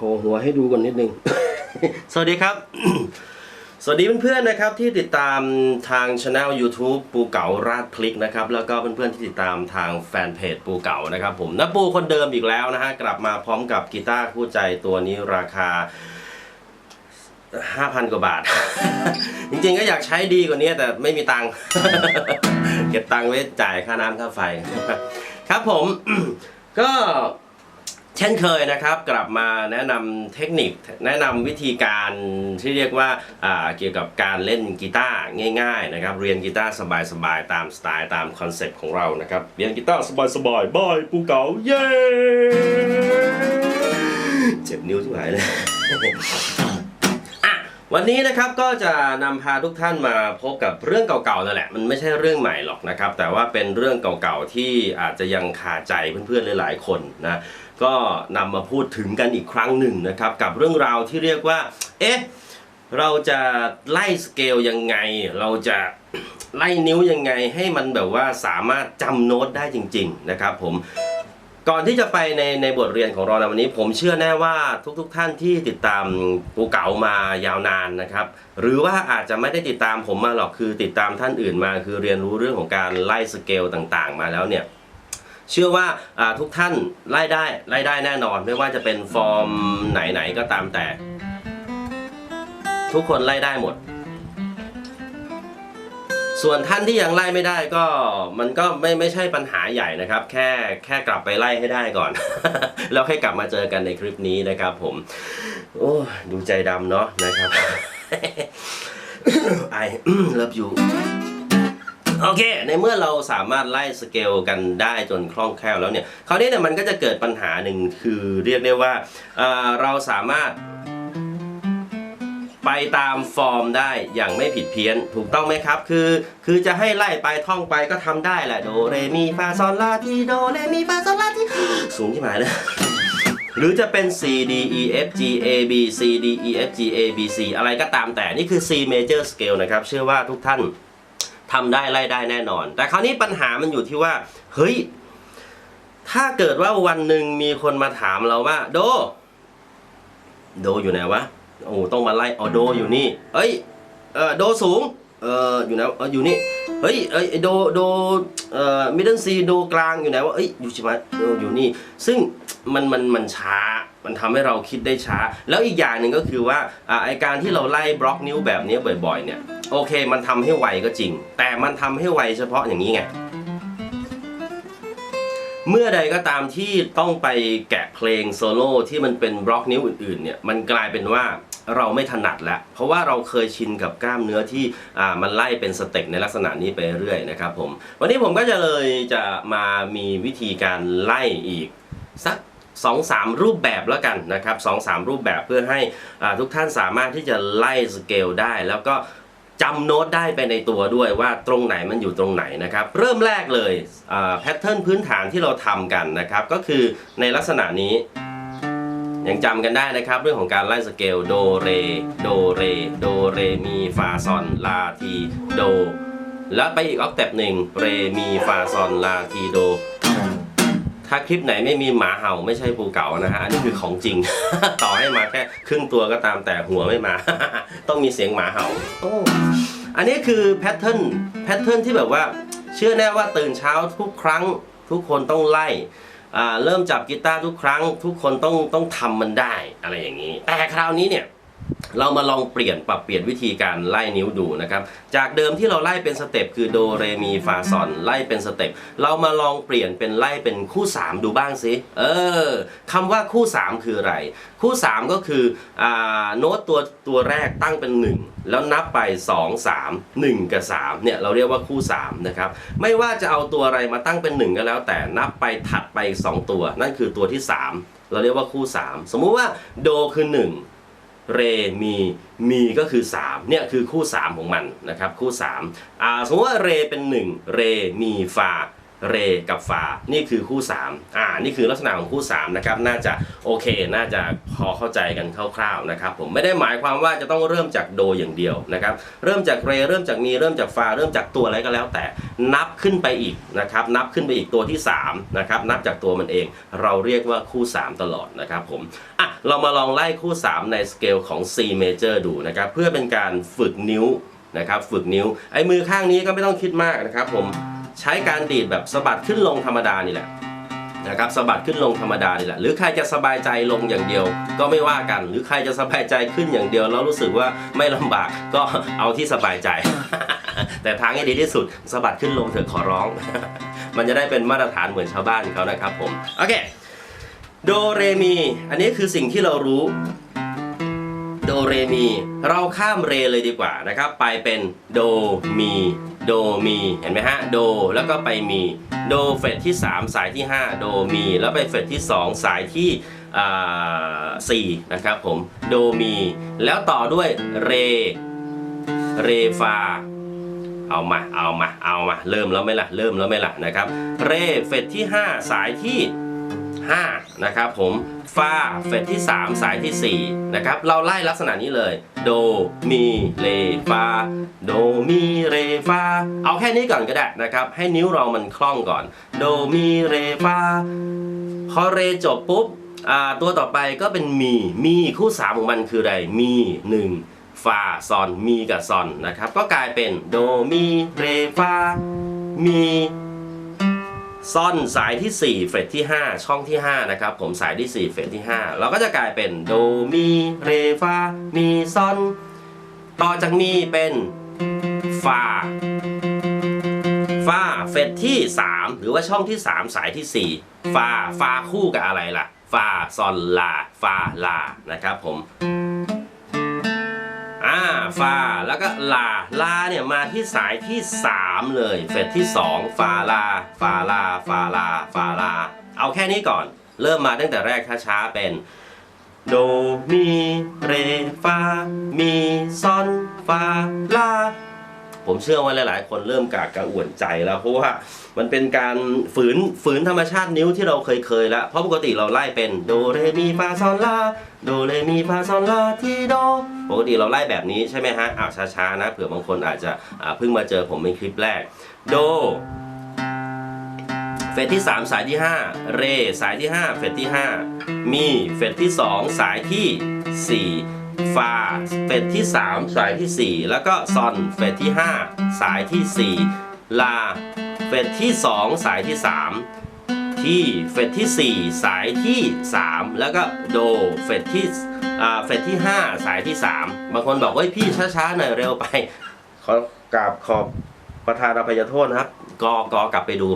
โหหัวให้ดูก่อนนิดนึง สวัสดีครับ สวัสดีเพื่อนๆนะครับที่ติดตามทางช anel YouTube ปูเก๋าราดพลิกนะครับแล้วก็เพื่อนๆที่ติดตามทางแฟนเพจปูเก๋านะครับผมน้าปูคนเดิมอีกแล้วนะฮะกลับมาพร้อมกับกีตาร์คู่ใจตัวนี้ราคา5,000กว่าบาท จริงๆก็อยากใช้ดีกว่านี้แต่ไม่มีตังค์เก็บตังค์ไว้จ่ายค่าน้ำค่าไฟ ครับผม ก็ เช่นเคยนะครับกลับมาแนะนำเทคนิคแนะนำวิธีการที่เรียกว่าาเกี่ยวกับการเล่นกีตาร์ง่ายๆนะครับเรียนกีตาร์สบายๆตามสไตล์ตามคอนเซปต์ของเรานะครับเรียนกีตาร์สบายๆบายปูเก๋าเย้เจ็บนิ้วที่หายเลยวันนี้นะครับก็จะนำพาทุกท่านมาพบกับเรื่องเก่าๆนั่นแหละมันไม่ใช่เรื่องใหม่หรอกนะครับ แต่ว่าเป็นเรื่องเก่าๆที่อาจจะยังคาใจเพื่อนๆหลายๆคนนะ ก็นำมาพูดถึงกันอีกครั้งหนึ่งนะครับ กับเรื่องราวที่เรียกว่า เอ๊ะ เราจะไล่สเกลยังไง เราจะไล่นิ้วยังไงให้มันแบบว่าสามารถจำโน้ตได้จริง ๆ นะครับ ผมก่อนที่จะไปในในบทเรียนของเราในวันนี้ ผมเชื่อแน่ว่าทุกๆทท่านที่ติดตามปูเก๋ามายาวนานนะครับ หรือว่าอาจจะไม่ได้ติดตามผมมาหรอกคือติดตามท่านอื่นมา คือเรียนรู้เรื่องของการไล่สเกลต่างๆ มาแล้วเนี่ย เชื่อว่าทุกท่านไล่ได้ไล่ได้แน่นอน ไม่ว่าจะเป็นฟอร์มไหนๆก็ตามแต่ ทุกคนไล่ได้หมด ส่วนท่านที่ยังไล่ไม่ได้ก็มันก็ไม่ไม่ใช่ปัญหาใหญ่นะครับ แค่แค่กลับไปไล่ให้ได้ก่อน แล้วค่อยกลับมาเจอกันในคลิปนี้นะครับผม โอ้ดูใจดำเนาะนะครับไอเลิฟยู โอเค ในเมื่อเราสามารถไล่สเกลกันได้จนคล่องแคล่วแล้วเนี่ยคราวนี้เนี่ยมันก็จะเกิดปัญหาหนึ่งคือเรียกได้ว่าเเราสามารถไปตามฟอร์มได้อย่างไม่ผิดเพี้ยนถูกต้องไหมครับ คือ คือจะให้ไล่ไปท่องไปก็ทำได้แหละโดเรมีฟาซอลลาทีโดเรมีฟาซอลลาทีสูงที่หมายเลยหรือจะเป็น C D E F G A B C D E F G A B C อะไรก็ตามแต่นี่คือ C major scale นะครับ เชื่อว่าทุกท่าน ทำได้ไล่ได้แน่นอน แต่คราวนี้ปัญหามันอยู่ที่ว่า เฮ้ย ถ้าเกิดว่าวันหนึ่งมีคนมาถามเราว่า โด โดอยู่ไหนวะโอ้ต้องมาไล่ออโดอยู่นี่ เอ้ยเออโดสูงเอออยู่ไหนเอออยู่นี่เฮ้ยเอ้ยโดโดเอ่อมิดเดิลซีโดกลางอยู่ไหนวะเอ้ยอยู่ช่ไหมเอออยู่นี่ ซึ่งมันมันมันช้ามันทำให้เราคิดได้ช้า แล้วอีกอย่างหนึ่งก็คือว่าอ่าไอการที่เราไล่บล็อกนิ้วแบบนี้บ่อยๆเนี่ย โอเค มันทำให้ไวก็จริง แต่มันทำให้ไวเฉพาะอย่างนี้ไง เมื่อใดก็ตามที่ต้องไปแกะเพลงโซโล่ที่มันเป็นบล็อกนิ้วอื่นๆเนี่ยมันกลายเป็นว่าเราไม่ถนัดแล้ว เพราะว่าเราเคยชินกับกล้ามเนื้อที่อ่ามันไล่เป็นสเต็ปในลักษณะนี้ไปเรื่อยนะครับผม วันนี้ผมก็จะเลยจะมามีวิธีการไล่อีกสักสองสามรูปแบบแล้วกันนะครับสองสามรูปแบบเพื่อให้ทุกท่านสามารถที่จะไล่สเกลได้ แล้วก็ จำโน้ตได้ไปในตัวด้วยว่าตรงไหนมันอยู่ตรงไหนนะครับ เริ่มแรกเลยแพทเทิร์นพื้นฐานที่เราทำกันนะครับ ก็คือในลักษณะนี้ ยังจำกันได้นะครับ เรื่องของการไล่สเกลโดเรโดเรโดเรมีฟาซอนลาทีโด แล้วไปอีกออกแตปหนึ่งเรมีฟาซอนลาทีโด ถ้าคลิปไหนไม่มีหมาเห่าไม่ใช่ภูเก่านะฮะอันนี้คือของจริง ต่อให้มาแค่ครึ่งตัวก็ตามแต่หัวไม่มา ต้องมีเสียงหมาเห่าโอ้อันนี้คือแพทเทิร์นแพทเทิร์นที่แบบว่า เชื่อแน่ว่าตื่นเช้าทุกครั้งทุกคนต้องไล่อ่าเริ่มจับกีตาร์ทุกครั้ง ทุกคนต้องต้องทำมันได้อะไรอย่างนี้ แต่คราวนี้เนี่ย เรามาลองเปลี่ยนปรับเปลี่ยนวิธีการไล่นิ้วดูนะครับ จากเดิมที่เราไล่เป็นสเต็ปคือโดเรมีฟาซอนไล่เป็นสเต็ปเรามาลองเปลี่ยนเป็นไล่เป็นคู่ 3 ดูบ้างสิเออคำว่าคู่ 3 คืออะไร คู่ 3 ก็คืออ่าโน้ตตัวตัวแรกตั้งเป็น 1 แล้วนับไป 2 3 1 กับ 3เนี่ยเราเรียกว่าคู่ 3 นะครับ ไม่ว่าจะเอาตัวอะไรมาตั้งเป็น 1 ก็แล้ว แต่นับไปถัดไปอีกสองตัว นั่นคือตัวที่ 3 เราเรียกว่าคู่ 3 สมมุติว่าโดคือ 1 เร มี มีก็คือ 3 เนี่ยคือคู่ 3 ของมันนะครับ คู่3อ่าสมมติว่าเรเป็น 1 เร มี ฟา เรกับฟานี่คือคู่ 3 อ่า นี่คือลักษณะของคู่ 3 นะครับ น่าจะโอเค น่าจะพอเข้าใจกันคร่าวๆนะครับ ผมไม่ได้หมายความว่าจะต้องเริ่มจากโดอย่างเดียวนะครับ เริ่มจากเร เริ่มจากมีเริ่มจากฟาเริ่มจากตัวอะไรก็แล้วแต่ นับขึ้นไปอีกนะครับ นับขึ้นไปอีกตัวที่3นะครับนับจากตัวมันเอง เราเรียกว่าคู่ 3 ตลอดนะครับผม อะ เรามาลองไล่คู่ 3 ในสเกลของ C major ดูนะครับ เพื่อเป็นการฝึกนิ้วนะครับ ฝึกนิ้ว ไอ้มือข้างนี้ก็ไม่ต้องคิดมากนะครับผม ใช้การดีดแบบสะบัดขึ้นลงธรรมดานี่แหละนะครับสะบัดขึ้นลงธรรมดานี่แหละ หรือใครจะสบายใจลงอย่างเดียว ก็ไม่ว่ากัน หรือใครจะสบายใจขึ้นอย่างเดียว แล้วรู้สึกว่าไม่ลำบากก็เอาที่สบายใจ แต่ทางที่ดีที่สุดสะบัดขึ้นลงเถอะขอร้อง มันจะได้เป็นมาตรฐานเหมือนชาวบ้านเขานะครับผมโอเคโดเรมีอันนี้คือสิ่งที่เรารู้โดเรมี เราข้ามเรเลยดีกว่านะครับ ไปเป็นโดมี โดมีเห็นไหมฮะโดแล้วก็ไปมีโดเฟดที่ 3 สายที่ 5 โดมี แล้วไปเฟดที่ 2 สายที่อ่า4นะครับผมโดมี แล้วต่อด้วยเร เรฟา เอามาเอามาเอามาเริ่มแล้วไหมล่ะเริ่มแล้วไหมล่ะนะครับ เรเฟดที่ 5 สายที่5นะครับผม ฟาเฟดที่ 3 สายทีสี่ 4 นะครับ เราไล่ลักษณะนี้เลย โด มี เร ฟา โด มี เร ฟา เอาแค่นี้ก่อนก็ได้นะครับ ให้นิ้วเรามันคล่องก่อน โด มี เร ฟา พอเรจบปุ๊บ ตัวต่อไปก็เป็นมี มีคู่สามของมันคืออะไร มี 1 ฟา ซอน มีกับซอนนะครับ ก็กลายเป็น โด มี เร ฟา มี ซอนสายที่ 4 เฟรตที่ 5 ช่องที่ 5 นะครับ ผมสายที่ 4 เฟรตที่ 5 เราก็จะกลายเป็นโดมีเรฟามีซอน ต่อจากมีเป็นฟาฟาเฟรตที่ 3 หรือว่าช่องที่ 3 สายที่ 4 ฟาฟาคู่กับอะไรล่ะ ฟาซอนลาฟาลานะครับผม อ่าฟาแล้วก็ลาลาเนี่ยมาที่สายที่ 3 เลย เฟสที่ 2 ฟาลา ฟาลา ฟาลา ฟาลา เอาแค่นี้ก่อน เริ่มมาตั้งแต่แรกช้าๆเป็นโดมีเรฟามีซอนฟาลา ผมเชื่อว่าหลายๆ คนเริ่มกากกระอ่วนใจแล้ว เพราะว่ามันเป็นการฝืนฝืนธรรมชาตินิ้วที่เราเคยเคยแล้ว เพราะปกติเราไล่เป็นโดเรมีฟาซอนลาโดเรมีฟาซอนลาทีโดปกติเราไล่แบบนี้ใช่ไหมฮะอ้าวช้าๆนะเผื่อบางคนอาจจะเพิ่งมาเจอผมเป็นคลิปแรกโดเฟสที่ 3 สายที่ 5 เร สายที่ 5 เฟสที่ 5 มี เฟสที่ 2 สายที่ 4 ฟาเฟสที่ 3 สายที่ 4 แล้วก็ซอนเฟสที่ 5 สายที่ 4 ลาเฟสที่ 2 สายที่ 3 ที่เฟสที่ 4 สายที่ 3 แล้วก็โดเฟสที่อ่าเฟสที่ 5 สายที่ 3 บางคนบอกว่าพี่ช้าๆหน่อยเร็วไป ขอกราบขอบประธานอภัยโทษนะครับ กอกอกลับไปดู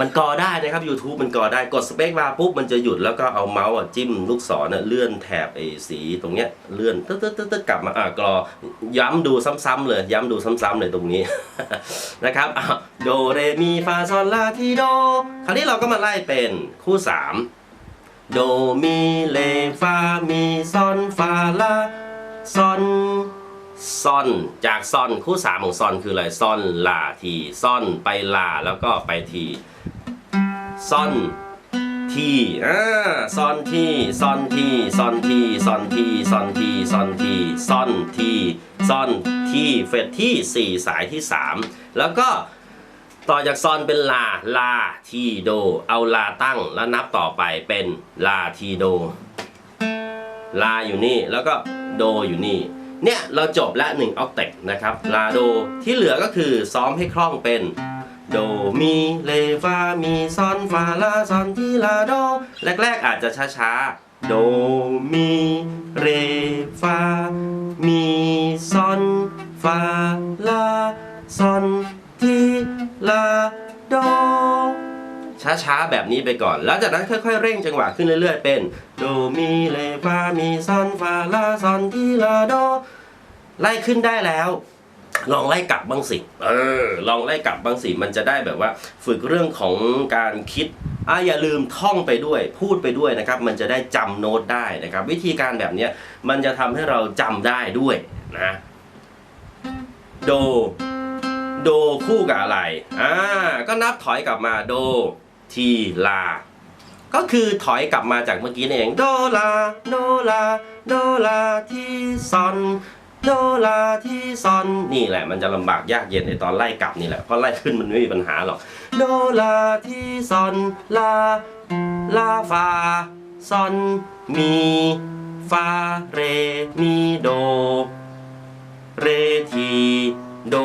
มันกอได้นะครับ YouTube มันกอได้กดสเปคมาปุ๊บมันจะหยุดแล้วก็เอาเมาส์อะจิ้มลูกศรน่ะเลื่อนแถบไอ้สีตรงเนี้ยเลื่อนตึ๊ดตึ๊ดตึ๊ดกลับมาอะกรอย้ำดูซ้ำๆเลย ย้ำดูซ้ำๆเลยตรงนี้นะครับโดเรมีฟาซอลลาทีโดคราวนี้เราก็มาไล่เป็นคู่ 3 โดมีเลฟามีซอนฟาลาซอน ซอนจากซอนคู่สามของซอนคืออะไรซอนลาทีซอนไปลาแล้วก็ไปทีซอนทีอ่าซอนทีซอนทีซอนทีซอนทีซอนทีซอนทีซอนทีซอนทีเฟดที่ 4 สายที่ 3 แล้วก็ต่อจากซอนเป็นลา ลา ทีโด เอาลาตั้งแล้วนับต่อไปเป็นลาทีโด ลาอยู่นี่แล้วก็โดอยู่นี่ เนี่ยเราจบละ1ออกเทปนะครับลาโดที่เหลือก็คือซ้อมให้คล่องเป็นโดมีเลฟามีซอนฟาลาซอนทีลาโดแรกๆอาจจะช้าๆโดมีเรฟามีซอนฟาลาซอนทีลาโด ช้าๆ แบบนี้ไปก่อน แล้วจากนั้นค่อยๆ เร่งจังหวะขึ้นเรื่อยๆ เป็นโดมีเลฟามีซอนฟาลาซอนทีลาโดไล่ขึ้นได้แล้วลองไล่กลับบ้างสิเออ ลองไล่กลับบ้างสิมันจะได้แบบว่า ฝึกเรื่องของการคิดอะอย่าลืมท่องไปด้วย พูดไปด้วยนะครับ มันจะได้จำโน้ตได้นะครับ วิธีการแบบนี้มันจะทำให้เราจำได้ด้วยนะโด โดคู่กับอะไร อ่า ก็นับถอยกลับมาโด ทีลา ก็คือถอยกลับมาจากเมื่อกี้นี่เองโดลาโดลาโดลาที่ซอนโดลาที่ซอนนี่แหละ มันจะลำบากยากเย็นในตอนไล่กลับนี่แหละเพราะไล่ขึ้นมันไม่มีปัญหาหรอกโดลาที่ซอนลาลาฟาซอนมีฟาเรมีโด เรทีโด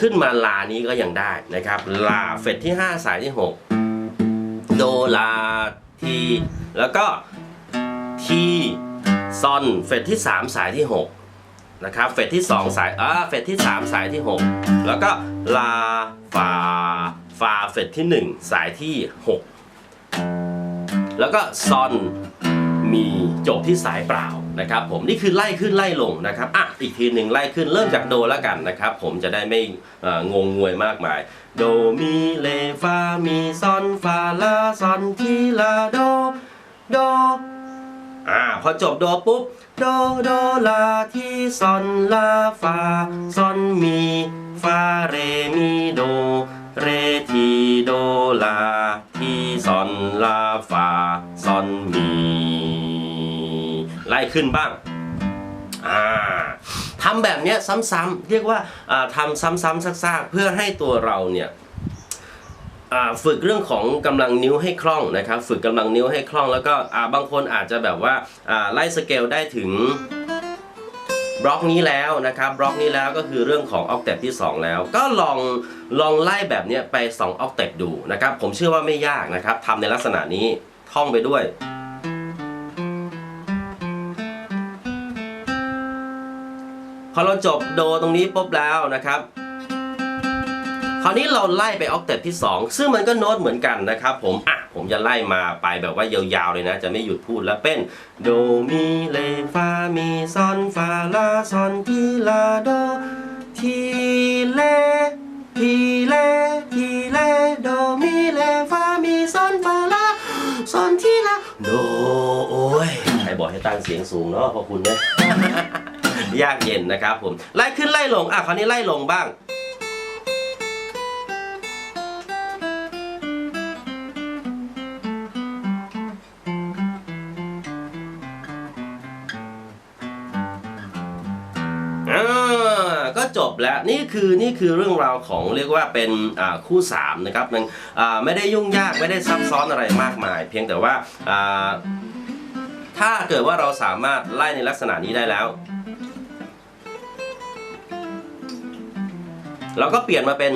ขึ้นมาลานี้ก็ยังได้นะครับ ลาเฟดที่ 5 สายที่ 6 โดลาทีแล้วก็ทีซอนเฟดที่ 3 สายที่ 6 นะครับ เฟดที่ 2 สายอ่าเฟดที่ 3 สายที่ 6 แล้วก็ลาฟาฟาเฟดที่ 1 สายที่ 6 แล้วก็ซอนมีจบที่สายเปล่า นะครับผมนี่คือไล่ขึ้นไล่ลงนะครับอะอีกทีหนึ่งไล่ขึ้นเริ่มจากโดแล้วกันนะครับผมจะได้ไม่เอ่องงงวยมากมาย โดมีเลฟามีซอนฟาลาซอนทีลาโดโดอ่าพอจบโดปุ๊บโดโดลาทีซอนลาฟาซอนมีฟาเรมีโด เรทีโดลาทีซอนลาฟาซอนมี ล่ขึ้นบ้างอ่าทำแบบเนี้ยซ้ำๆเรียกว่าอ่าทำซ้ำๆซากๆเพื่อให้ตัวเราเนี่ยฝึกเรื่องของกำลังนิ้วให้คล่องนะครับ ฝึกกำลังนิ้วให้คล่อง แล้วก็บางคนอาจจะแบบว่าไล่สเกลได้ถึงบล็อกนี้แล้วนะครับบล็อกนี้แล้วก็คือเรื่องของออกเตปที่ 2 แล้ว ก็ลองลองไล่แบบนี้ไป2ออกเตปดูนะครับ ผมเชื่อว่าไม่ยากนะครับทำในลักษณะนี้ท่องไปด้วย อเราจบโดตรงนี้ปุ๊บแล้วนะครับ คราวนี้เราไล่ไปออกเตปที่ 2 ซึ่งมันก็โน้ตเหมือนกันนะครับ ผมอะผมจะไล่มาไปแบบว่ายาวๆเลยนะ จะไม่หยุดพูดแล้วเป็นโดมีเลฟามีซอนฟาลาซอนทีลาโดทีเลทีเลทีเลโดมีเลฟามีซอนฟาลาซอนทีลาโดโอ้ยใครบอกให้ตั้งเสียงสูงเนาะพอคุณเนี่ย ยากเย็นนะครับผมไล่ขึ้นไล่ลงอะคราวนี้ไล่ลงบ้างก็จบแล้วนี่คือนี่คือเรื่องราวของเรียกว่าเป็นคู่3นะครับมันอ่าไม่ได้ยุ่งยากไม่ได้ซับซ้อนอะไรมากมาย เพียงแต่ว่าถ้าเกิดว่าเราสามารถไล่ในลักษณะนี้ได้แล้ว เราก็เปลี่ยนมาเป็น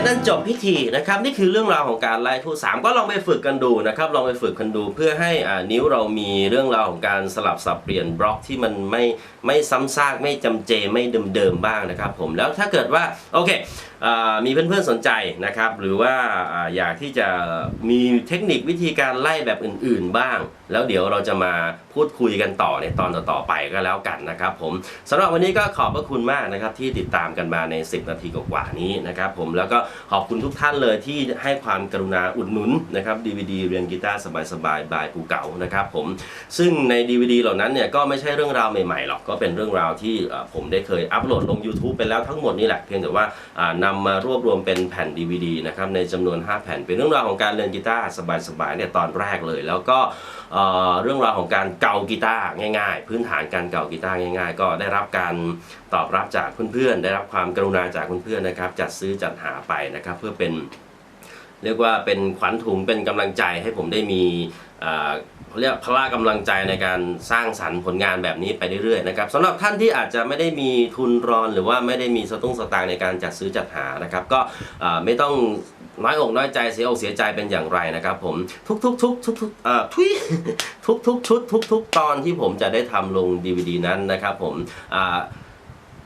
เป็นอันจบพิธีนะครับนี่คือเรื่องราวของการไล่ทูสามก็ลองไปฝึกกันดูนะครับลองไปฝึกกันดูเพื่อให้นิ้วเรามีเรื่องราวของการสลับสับเปลี่ยนบล็อกที่มันไม่ไม่ซ้ำซากไม่จำเจไม่เดิมๆบ้างนะครับผมแล้วถ้าเกิดว่าโอเค มีเพื่อนๆสนใจนะครับ หรือว่าอยากที่จะมีเทคนิควิธีการไล่แบบอื่นๆบ้าง แล้วเดี๋ยวเราจะมาพูดคุยกันต่อในตอนต่อๆไปก็แล้วกันนะครับผมสำหรับวันนี้ก็ขอบพระคุณมากนะครับที่ติดตามกันมาใน 10 นาทีกว่านี้นะครับผมแล้วก็ขอบคุณทุกท่านเลยที่ให้ความกรุณาอุดหนุนนะครับ DVD เรียนกีตาร์สบายๆบายปูเก๋านะครับผมซึ่งใน DVD เหล่านั้นเนี่ยก็ไม่ใช่เรื่องราวใหม่ๆหรอกก็เป็นเรื่องราวที่ผมได้เคยอัปโหลดลง YouTube ไปแล้วทั้งหมดนี่แหละเพียงแต่ว่าอ่านำมารวบรวมเป็นแผ่น DVD นะครับในจำนวน 5 แผ่น เป็นเรื่องราวของการเรียนกีตาร์สบายๆเนี่ยตอนแรกเลย แล้วก็เเรื่องราวของการเกากีตาร์ง่าย ๆ พื้นฐานการเกากีตาร์ง่าย ๆ ก็ได้รับการตอบรับจากเพื่อนๆ ได้รับความกรุณาจากเพื่อนๆนะครับจัดซื้อจัดหาไปนะครับเพื่อเป็นเรียกว่าเป็นขวัญถุงเป็นกำลังใจให้ผมได้มี เรียกพละกำลังใจในการสร้างสรรค์ผลงานแบบนี้ไปเรื่อยๆนะครับสำหรับท่านที่อาจจะไม่ได้มีทุนรอน หรือว่าไม่ได้มีสตุ้งสตางค์ในการจัดซื้อจัดหานะครับ ก็ไม่ต้องน้อยอกน้อยใจเสียอกเสียใจเป็นอย่างไรนะครับ ผมทุกๆทุกทุกทุกทุกๆเอ่อทุยทุกชุดทุก ๆ ตอนที่ผมจะได้ทำลง DVD นั้นนะครับ ผมอ่า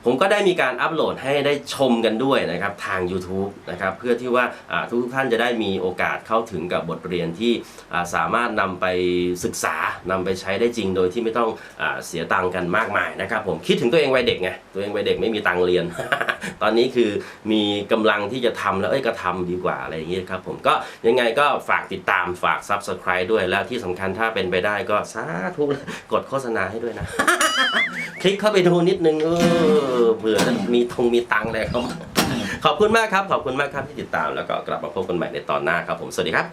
ผมก็ได้มีการอัปโหลดให้ได้ชมกันด้วยนะครับทาง YouTube นะครับเพื่อที่ว่าทุกท่านจะได้มีโอกาสเข้าถึงกับบทเรียนที่สามารถนำไปศึกษานำไปใช้ได้จริงโดยที่ไม่ต้องอเสียตังค์กันมากมายนะครับผมคิดถึงตัวเองวัยเด็กไงตัวเองวัยเด็กไม่มีตังค์เรียน ตอนนี้คือมีกำลังที่จะทำแล้วเอ้ยก็ทำดีกว่าอะไรอย่างนี้ครับผมก็ยังไงก็ฝากติดตามฝาก Subscribe ด้วยแล้วที่สำคัญถ้าเป็นไปได้ก็สาธุกดโฆษณาให้ด้วยนะคลิกเข้าไปดูนิดนึงเออเผื่อมีทงมีตังอะไรครับ ขอบคุณมากครับ ขอบคุณมากครับที่ติดตามแล้วก็กลับมาพบกันใหม่ในตอนหน้าครับผม สวัสดีครับ